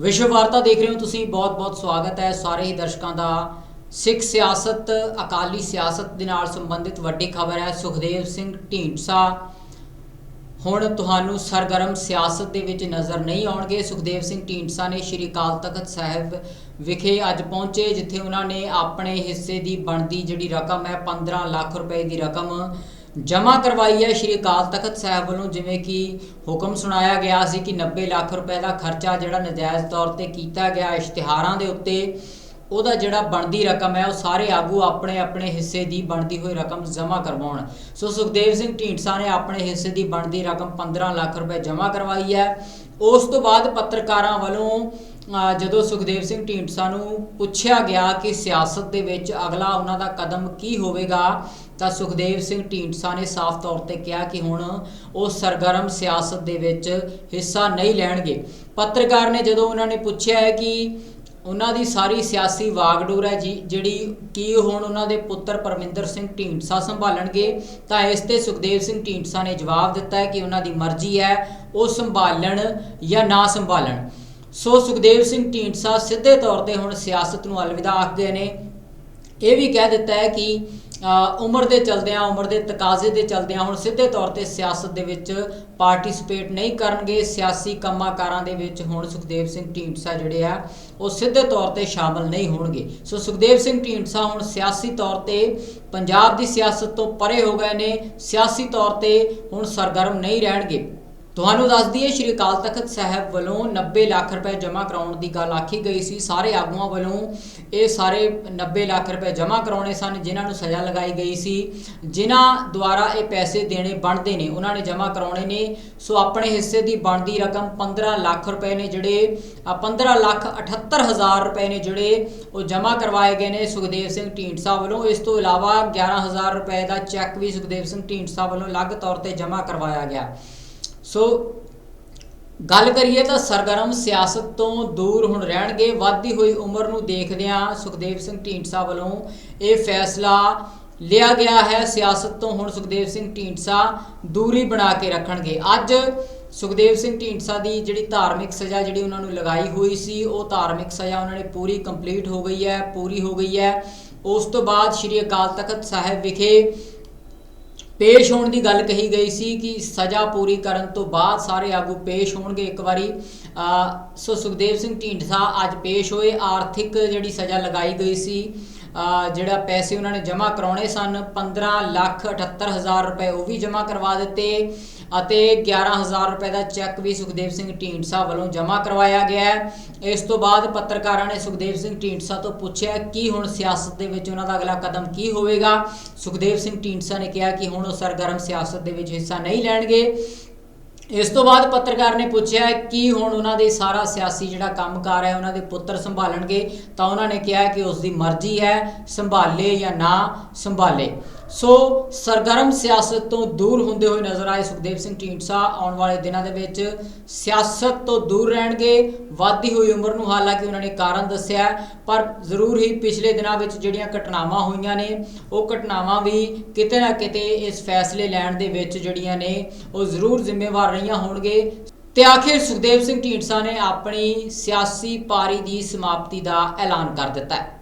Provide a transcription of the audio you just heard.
ਵਿਸ਼ਵ ਵਾਰਤਾ ਦੇਖ ਰਹੇ ਹੋ ਤੁਸੀਂ ਬਹੁਤ-ਬਹੁਤ ਸਵਾਗਤ ਹੈ ਸਾਰੇ ਹੀ ਦਰਸ਼ਕਾਂ ਦਾ। ਸਿੱਖ ਸਿਆਸਤ, ਅਕਾਲੀ ਸਿਆਸਤ ਦੇ ਨਾਲ ਸੰਬੰਧਿਤ ਵੱਡੀ ਖਬਰ ਹੈ, ਸੁਖਦੇਵ ਸਿੰਘ ਢੀਂਡਸਾ। ਹੁਣ ਤੁਹਾਨੂੰ ਸਰਗਰਮ ਸਿਆਸਤ ਦੇ ਵਿੱਚ ਨਜ਼ਰ ਨਹੀਂ ਆਉਣਗੇ। ਸੁਖਦੇਵ ਸਿੰਘ ਢੀਂਡਸਾ ਨੇ ਸ਼੍ਰੀ ਅਕਾਲ ਤਖਤ ਸਾਹਿਬ ਵਿਖੇ ਅੱਜ ਪਹੁੰਚੇ, ਜਿੱਥੇ ਉਹਨਾਂ ਨੇ ਆਪਣੇ ਹਿੱਸੇ ਦੀ ਬਣਦੀ ਜਿਹੜੀ ਰਕਮ ਹੈ 15 ਲੱਖ ਰੁਪਏ ਦੀ ਰਕਮ ਜਮ੍ਹਾਂ ਕਰਵਾਈ ਹੈ ਸ਼੍ਰੀ ਅਕਾਲ ਤਖਤ ਸਾਹਿਬ ਵੱਲੋਂ, ਜਿਵੇਂ ਕਿ ਹੁਕਮ ਸੁਣਾਇਆ ਗਿਆ ਸੀ ਕਿ 90 ਲੱਖ ਰੁਪਏ ਦਾ ਖਰਚਾ ਜਿਹੜਾ ਨਜਾਇਜ਼ ਤੌਰ ਤੇ ਕੀਤਾ ਗਿਆ ਇਸ਼ਤਿਹਾਰਾਂ ਦੇ ਉੱਤੇ, ਉਹਦਾ ਜਿਹੜਾ ਬਣਦੀ ਰਕਮ ਹੈ, ਉਹ ਸਾਰੇ ਆਗੂ ਆਪਣੇ ਆਪਣੇ ਹਿੱਸੇ ਦੀ ਬਣਦੀ ਹੋਈ ਰਕਮ ਜਮ੍ਹਾਂ ਕਰਵਾਉਣ। ਸੋ ਸੁਖਦੇਵ ਸਿੰਘ ਢੀਂਡਸਾ ਨੇ ਆਪਣੇ ਹਿੱਸੇ ਦੀ ਬਣਦੀ ਰਕਮ 15 ਲੱਖ ਰੁਪਏ ਜਮ੍ਹਾਂ ਕਰਵਾਈ ਹੈ। ਉਸ ਤੋਂ ਬਾਅਦ ਪੱਤਰਕਾਰਾਂ ਵੱਲੋਂ ਜਦੋਂ ਸੁਖਦੇਵ ਸਿੰਘ ਢੀਂਡਸਾ ਨੂੰ ਪੁੱਛਿਆ ਗਿਆ ਕਿ ਸਿਆਸਤ ਦੇ ਵਿੱਚ ਅਗਲਾ ਉਹਨਾਂ ਦਾ ਕਦਮ ਕੀ ਹੋਵੇਗਾ, ਤਾਂ ਸੁਖਦੇਵ ਸਿੰਘ ਢੀਂਡਸਾ ਨੇ ਸਾਫ਼ ਤੌਰ ਤੇ ਕਿਹਾ ਕਿ ਹੁਣ ਉਹ ਸਰਗਰਮ ਸਿਆਸਤ ਦੇ ਵਿੱਚ ਹਿੱਸਾ ਨਹੀਂ ਲੈਣਗੇ। ਪੱਤਰਕਾਰ ਨੇ ਜਦੋਂ ਉਹਨਾਂ ਨੇ ਪੁੱਛਿਆ ਹੈ ਕਿ ਉਹਨਾਂ ਦੀ ਸਾਰੀ ਸਿਆਸੀ ਵਾਗਡੋਰ ਹੈ ਜੀ, ਜਿਹੜੀ ਕੀ ਹੁਣ ਉਹਨਾਂ ਦੇ ਪੁੱਤਰ ਪਰਮਿੰਦਰ ਸਿੰਘ ਢੀਂਡਸਾ ਸੰਭਾਲਣਗੇ, ਤਾਂ ਇਸ ਤੇ ਸੁਖਦੇਵ ਸਿੰਘ ਢੀਂਡਸਾ ਨੇ ਜਵਾਬ ਦਿੱਤਾ ਹੈ ਕਿ ਉਹਨਾਂ ਦੀ ਮਰਜ਼ੀ ਹੈ ਉਹ ਸੰਭਾਲਣ ਜਾਂ ਨਾ ਸੰਭਾਲਣ। ਸੋ ਸੁਖਦੇਵ ਸਿੰਘ ਢੀਂਡਸਾ ਸਿੱਧੇ ਤੌਰ ਤੇ ਹੁਣ ਸਿਆਸਤ ਨੂੰ ਅਲਵਿਦਾ ਆਖਦੇ ਨੇ। ਇਹ ਵੀ ਕਹਿ ਦਿੱਤਾ ਹੈ ਕਿ ਉਮਰ ਦੇ ਚਲਦਿਆਂ, ਉਮਰ ਦੇ ਤਕਾਜ਼ੇ ਦੇ ਚਲਦਿਆਂ ਹੁਣ ਸਿੱਧੇ ਤੌਰ ਤੇ ਸਿਆਸਤ ਦੇ ਵਿੱਚ ਪਾਰਟਿਸਿਪੇਟ ਨਹੀਂ ਕਰਨਗੇ। ਸਿਆਸੀ ਕੰਮਾਂ-ਕਾਰਾਂ ਦੇ ਵਿੱਚ ਹੁਣ ਸੁਖਦੇਵ ਸਿੰਘ ਢੀਂਡਸਾ ਜਿਹੜੇ ਆ, ਉਹ ਸਿੱਧੇ ਤੌਰ ਤੇ ਸ਼ਾਮਲ ਨਹੀਂ ਹੋਣਗੇ। ਸੋ ਸੁਖਦੇਵ ਸਿੰਘ ਢੀਂਡਸਾ ਹੁਣ ਸਿਆਸੀ ਤੌਰ ਤੇ ਪੰਜਾਬ ਦੀ ਸਿਆਸਤ ਤੋਂ ਪਰੇ ਹੋ ਗਏ ਨੇ। ਸਿਆਸੀ ਤੌਰ ਤੇ ਹੁਣ ਸਰਗਰਮ ਨਹੀਂ ਰਹਿਣਗੇ। ਤੁਹਾਨੂੰ ਦੱਸ ਦਈਏ ਸ਼੍ਰੀ ਅਕਾਲ ਤਖਤ ਸਾਹਿਬ ਵੱਲੋਂ 90 ਲੱਖ ਰੁਪਏ ਜਮ੍ਹਾਂ ਕਰਾਉਣ ਦੀ ਗੱਲ ਆਖੀ ਗਈ ਸੀ। ਸਾਰੇ ਆਗੂਆਂ ਵੱਲੋਂ ਇਹ ਸਾਰੇ 90 ਲੱਖ ਰੁਪਏ ਜਮ੍ਹਾਂ ਕਰਾਉਣੇ ਸਨ ਜਿਨ੍ਹਾਂ ਨੂੰ ਸਜ਼ਾ ਲਗਾਈ ਗਈ ਸੀ। ਜਿਨ੍ਹਾਂ ਦੁਆਰਾ ਇਹ ਪੈਸੇ ਦੇਣੇ ਬਣਦੇ ਨੇ ਉਹਨਾਂ ਨੇ ਜਮ੍ਹਾਂ ਕਰਾਉਣੇ ਨੇ। ਸੋ ਆਪਣੇ ਹਿੱਸੇ ਦੀ ਬਣਦੀ ਰਕਮ 15 ਲੱਖ ਰੁਪਏ ਨੇ ਜਿਹੜੇ ਅ, 15 ਲੱਖ 78 ਹਜ਼ਾਰ ਰੁਪਏ ਨੇ ਜਿਹੜੇ ਉਹ ਜਮ੍ਹਾਂ ਕਰਵਾਏ ਗਏ ਨੇ ਸੁਖਦੇਵ ਸਿੰਘ ਢੀਂਡਸਾ ਵੱਲੋਂ। ਇਸ ਤੋਂ ਇਲਾਵਾ 11000 ਰੁਪਏ ਦਾ ਚੈੱਕ ਵੀ ਸੁਖਦੇਵ ਸਿੰਘ ਢੀਂਡਸਾ ਵੱਲੋਂ ਅਲੱਗ ਤੌਰ ਤੇ ਜਮ੍ਹਾਂ ਕਰਵਾਇਆ ਗਿਆ। ਸੋ ਗੱਲ ਕਰੀਏ ਤਾਂ ਸਰਗਰਮ ਸਿਆਸਤ ਤੋਂ ਦੂਰ ਹੁਣ ਰਹਿਣਗੇ, ਵੱਧਦੀ ਹੋਈ ਉਮਰ ਨੂੰ ਦੇਖਦਿਆਂ ਸੁਖਦੇਵ ਸਿੰਘ ਢੀਂਡਸਾ ਵੱਲੋਂ ਇਹ ਫੈਸਲਾ ਲਿਆ ਗਿਆ ਹੈ। ਸਿਆਸਤ ਤੋਂ ਹੁਣ ਸੁਖਦੇਵ ਸਿੰਘ ਢੀਂਡਸਾ ਦੂਰੀ ਬਣਾ ਕੇ ਰੱਖਣਗੇ। ਅੱਜ ਸੁਖਦੇਵ ਸਿੰਘ ਢੀਂਡਸਾ ਦੀ ਜਿਹੜੀ ਧਾਰਮਿਕ ਸਜ਼ਾ ਜਿਹੜੀ ਉਹਨਾਂ ਨੂੰ ਲਗਾਈ ਹੋਈ ਸੀ, ਉਹ ਧਾਰਮਿਕ ਸਜ਼ਾ ਉਹਨਾਂ ਨੇ ਪੂਰੀ ਕੰਪਲੀਟ ਹੋ ਗਈ ਹੈ, ਪੂਰੀ ਹੋ ਗਈ ਹੈ। ਉਸ ਤੋਂ ਬਾਅਦ ਸ੍ਰੀ ਅਕਾਲ ਤਖਤ ਸਾਹਿਬ ਵਿਖੇ ਪੇਸ਼ ਹੋਣ ਦੀ ਗੱਲ ਕਹੀ ਗਈ ਸੀ ਕਿ ਸਜ਼ਾ ਪੂਰੀ ਕਰਨ ਤੋਂ ਬਾਅਦ ਸਾਰੇ ਆਗੂ ਪੇਸ਼ ਹੋਣਗੇ। ਇੱਕ ਵਾਰੀ ਸੋ ਸੁਖਦੇਵ ਸਿੰਘ ਢੀਂਡਸਾ ਅੱਜ ਪੇਸ਼ ਹੋਏ। ਆਰਥਿਕ ਜਿਹੜੀ ਸਜ਼ਾ ਲਗਾਈ ਗਈ ਸੀ ਜਿਹੜਾ ਪੈਸੇ ਉਹਨਾਂ ਨੇ ਜਮ੍ਹਾਂ ਕਰਾਉਣੇ ਸਨ 15 ਲੱਖ 78 ਹਜ਼ਾਰ ਰੁਪਏ ਉਹ ਵੀ ਜਮ੍ਹਾਂ ਕਰਵਾ ਦਿੱਤੇ। ਅਤੇ 11000 ਰੁਪਏ ਦਾ ਚੈੱਕ ਵੀ ਸੁਖਦੇਵ ਸਿੰਘ ਢੀਂਡਸਾ ਵੱਲੋਂ ਜਮ੍ਹਾਂ ਕਰਵਾਇਆ ਗਿਆ ਹੈ। ਇਸ ਤੋਂ ਬਾਅਦ ਪੱਤਰਕਾਰਾਂ ਨੇ ਸੁਖਦੇਵ ਸਿੰਘ ਢੀਂਡਸਾ ਤੋਂ ਪੁੱਛਿਆ ਕਿ ਹੁਣ ਸਿਆਸਤ ਦੇ ਵਿੱਚ ਉਹਨਾਂ ਦਾ ਅਗਲਾ ਕਦਮ ਕੀ ਹੋਵੇਗਾ? ਸੁਖਦੇਵ ਸਿੰਘ ਢੀਂਡਸਾ ਨੇ ਕਿਹਾ ਕਿ ਹੁਣ ਉਹ ਸਰਗਰਮ ਸਿਆਸਤ ਦੇ ਵਿੱਚ ਹਿੱਸਾ ਨਹੀਂ ਲੈਣਗੇ। ਇਸ ਤੋਂ ਬਾਅਦ ਪੱਤਰਕਾਰ ਨੇ ਪੁੱਛਿਆ ਕਿ ਹੁਣ ਉਹਨਾਂ ਦੇ ਸਾਰਾ ਸਿਆਸੀ ਜਿਹੜਾ ਕੰਮਕਾਰ ਹੈ, ਉਹਨਾਂ ਦੇ ਪੁੱਤਰ ਸੰਭਾਲਣਗੇ ਤਾਂ ਉਹਨਾਂ ਨੇ ਕਿਹਾ ਕਿ ਉਸ ਦੀ ਮਰਜ਼ੀ ਹੈ, ਸੰਭਾਲੇ ਜਾਂ ਨਾ ਸੰਭਾਲੇ। ਸੋ ਸਰਗਰਮ ਸਿਆਸਤ ਤੋਂ ਦੂਰ ਹੁੰਦੇ ਹੋਏ ਨਜ਼ਰ ਆਏ ਸੁਖਦੇਵ ਸਿੰਘ ਢੀਂਡਸਾ ਆਉਣ ਵਾਲੇ ਦਿਨਾਂ ਦੇ ਵਿੱਚ ਸਿਆਸਤ ਤੋਂ ਦੂਰ ਰਹਿਣਗੇ, ਵੱਧਦੀ ਹੋਈ ਉਮਰ ਨੂੰ ਹਾਲਾਂਕਿ ਉਹਨਾਂ ਨੇ ਕਾਰਨ ਦੱਸਿਆ ਪਰ ਜ਼ਰੂਰ ਹੀ ਪਿਛਲੇ ਦਿਨਾਂ ਵਿੱਚ ਜਿਹੜੀਆਂ ਘਟਨਾਵਾਂ ਹੋਈਆਂ ਨੇ, ਉਹ ਘਟਨਾਵਾਂ ਵੀ ਕਿਤੇ ਨਾ ਕਿਤੇ ਇਸ ਫੈਸਲੇ ਲੈਣ ਦੇ ਵਿੱਚ ਜਿਹੜੀਆਂ ਨੇ, ਉਹ ਜ਼ਰੂਰ ਜ਼ਿੰਮੇਵਾਰ ਰਹੀਆਂ ਹੋਣਗੇ। ਤੇ ਆਖਿਰ ਸੁਖਦੇਵ ਸਿੰਘ ਢੀਂਡਸਾ ਨੇ ਆਪਣੀ ਸਿਆਸੀ ਪਾਰੀ ਦੀ ਸਮਾਪਤੀ ਦਾ ਐਲਾਨ ਕਰ ਦਿੱਤਾ ਹੈ।